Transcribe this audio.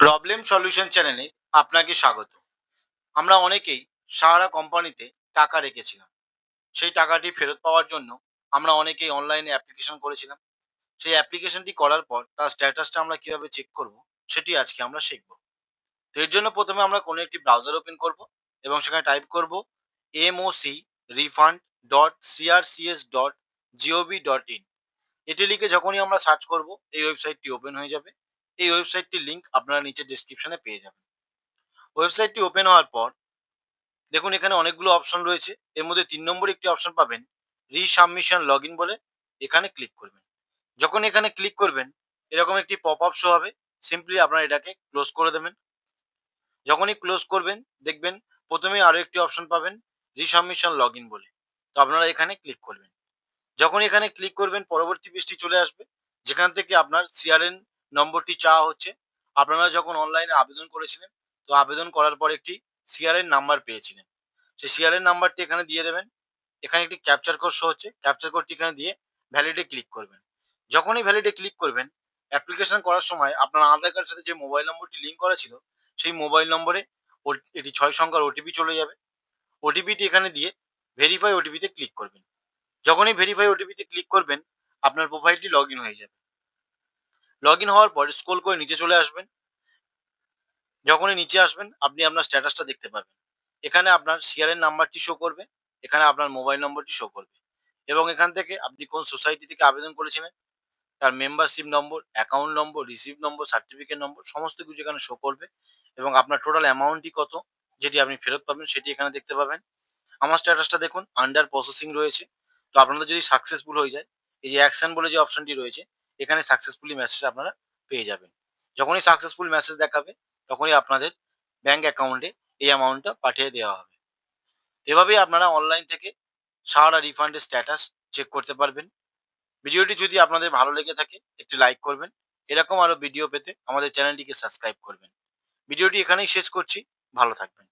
Problem solution চ্যানেলে আপনাকে স্বাগত। আমরা অনেকেই সাহারা কোম্পানিতে টাকা রেখেছিলাম। সেই টাকাটি ফেরত পাওয়ার জন্য আমরা অনেকেই অনলাইনে অ্যাপ্লিকেশন করেছিলাম। সেই অ্যাপ্লিকেশনটি করার পর তার স্ট্যাটাসটা আমরা কীভাবে চেক করব সেটি আজকে আমরা শিখব। তো এর জন্য প্রথমে আমরা কোনো একটি ব্রাউজার ওপেন করব এবং সেখানে টাইপ করব MOC refund dot CRCS dot GOV dot in এটি লিখে যখনই আমরা সার্চ করব, এই ওয়েবসাইটটি ওপেন হয়ে যাবে। এই ওয়েবসাইটটির লিংক আপনারা নিচে ডিসক্রিপশনে পেয়ে যাবেন। ওয়েবসাইটটি ওপেন হওয়ার পর, দেখুন এখানে অনেকগুলো অপশন রয়েছে। এর মধ্যে তিন নম্বর একটি অপশন পাবেন রিসাবমিশন লগ ইন বলে এখানে ক্লিক করবেন। যখন এখানে ক্লিক করবেন, এরকম একটি পপ আপ শো হবে সিম্পলি আপনারা এটাকে ক্লোজ করে দেবেন। যখনই ক্লোজ করবেন, দেখবেন প্রথমে আরও একটি অপশন পাবেন রিসাবমিশন লগ ইন বলে। তো আপনারা এখানে ক্লিক করবেন। যখন এখানে ক্লিক করবেন, পরবর্তী পেজটি চলে আসবে, যেখান থেকে আপনার সিআরএন নম্বরটি চাওয়া হচ্ছে। আপনারা যখন অনলাইনে আবেদন করেছিলেন, তো আবেদন করার পর একটি সিআরএন নাম্বার পেয়েছিলেন। সেই সিআরএন নাম্বারটি এখানে দিয়ে দেবেন। এখানে একটি ক্যাপচার কোড শো হচ্ছে। ক্যাপচার কোডটি এখানে দিয়ে ভ্যালিডে ক্লিক করবেন। যখনই ভ্যালিডে ক্লিক করবেন অ্যাপ্লিকেশন করার সময় আপনার আধার কার্ডের সাথে যে মোবাইল নম্বরটি লিঙ্ক করা ছিল, সেই মোবাইল নম্বরে এটি ছয় সংখ্যার ওটিপি চলে যাবে। ওটিপিটি এখানে দিয়ে ভেরিফাই ওটিপিতে ক্লিক করবেন। যখনই ভেরিফাই ওটিপিতে ক্লিক করবেন, আপনার প্রোফাইলটি লগ হয়ে যাবে। লগ ইন হওয়ার পর স্ক্রল করে নিচে চলে আসবেন। যখনই নিচে আসবেন, আপনি আপনার স্ট্যাটাসটা দেখতে পাবেন এখানে আপনার সিআরএন নাম্বারটি শো করবে, এখানে আপনার মোবাইল নম্বরটি শো করবে। এবং এখান থেকে আপনি কোন সোসাইটি থেকে আবেদন করেছিলেন, তার membership number account number receive number certificate number সমস্ত কিছু এখানে শো করবে। এবং আপনার টোটাল অ্যামাউন্টটি কত, যেটি আপনি ফেরত পাবেন, সেটি এখানে দেখতে পাবেন। আমার স্ট্যাটাসটা দেখুন আন্ডার প্রসেসিং রয়েছে। তো আপনাদের যদি সাকসেসফুল হয়ে যায়, এই যে অ্যাকশন বলে যে অপশনটি রয়েছে এখানে সাকসেসফুলি মেসেজ আপনারা পেয়ে যাবেন। যখনই সাকসেসফুল মেসেজ দেখাবে, তখনই আপনাদের ব্যাংক অ্যাকাউন্টে এই অ্যামাউন্টটা পাঠিয়ে দেওয়া হবে। এভাবেই আপনারা অনলাইন থেকে সারা রিফান্ডের স্ট্যাটাস চেক করতে পারবেন। ভিডিওটি যদি আপনাদের ভালো লেগে থাকে, একটি লাইক করবেন। এরকম আরও ভিডিও পেতে আমাদের চ্যানেলটিকে সাবস্ক্রাইব করবেন। ভিডিওটি এখানেই শেষ করছি। ভালো থাকবেন।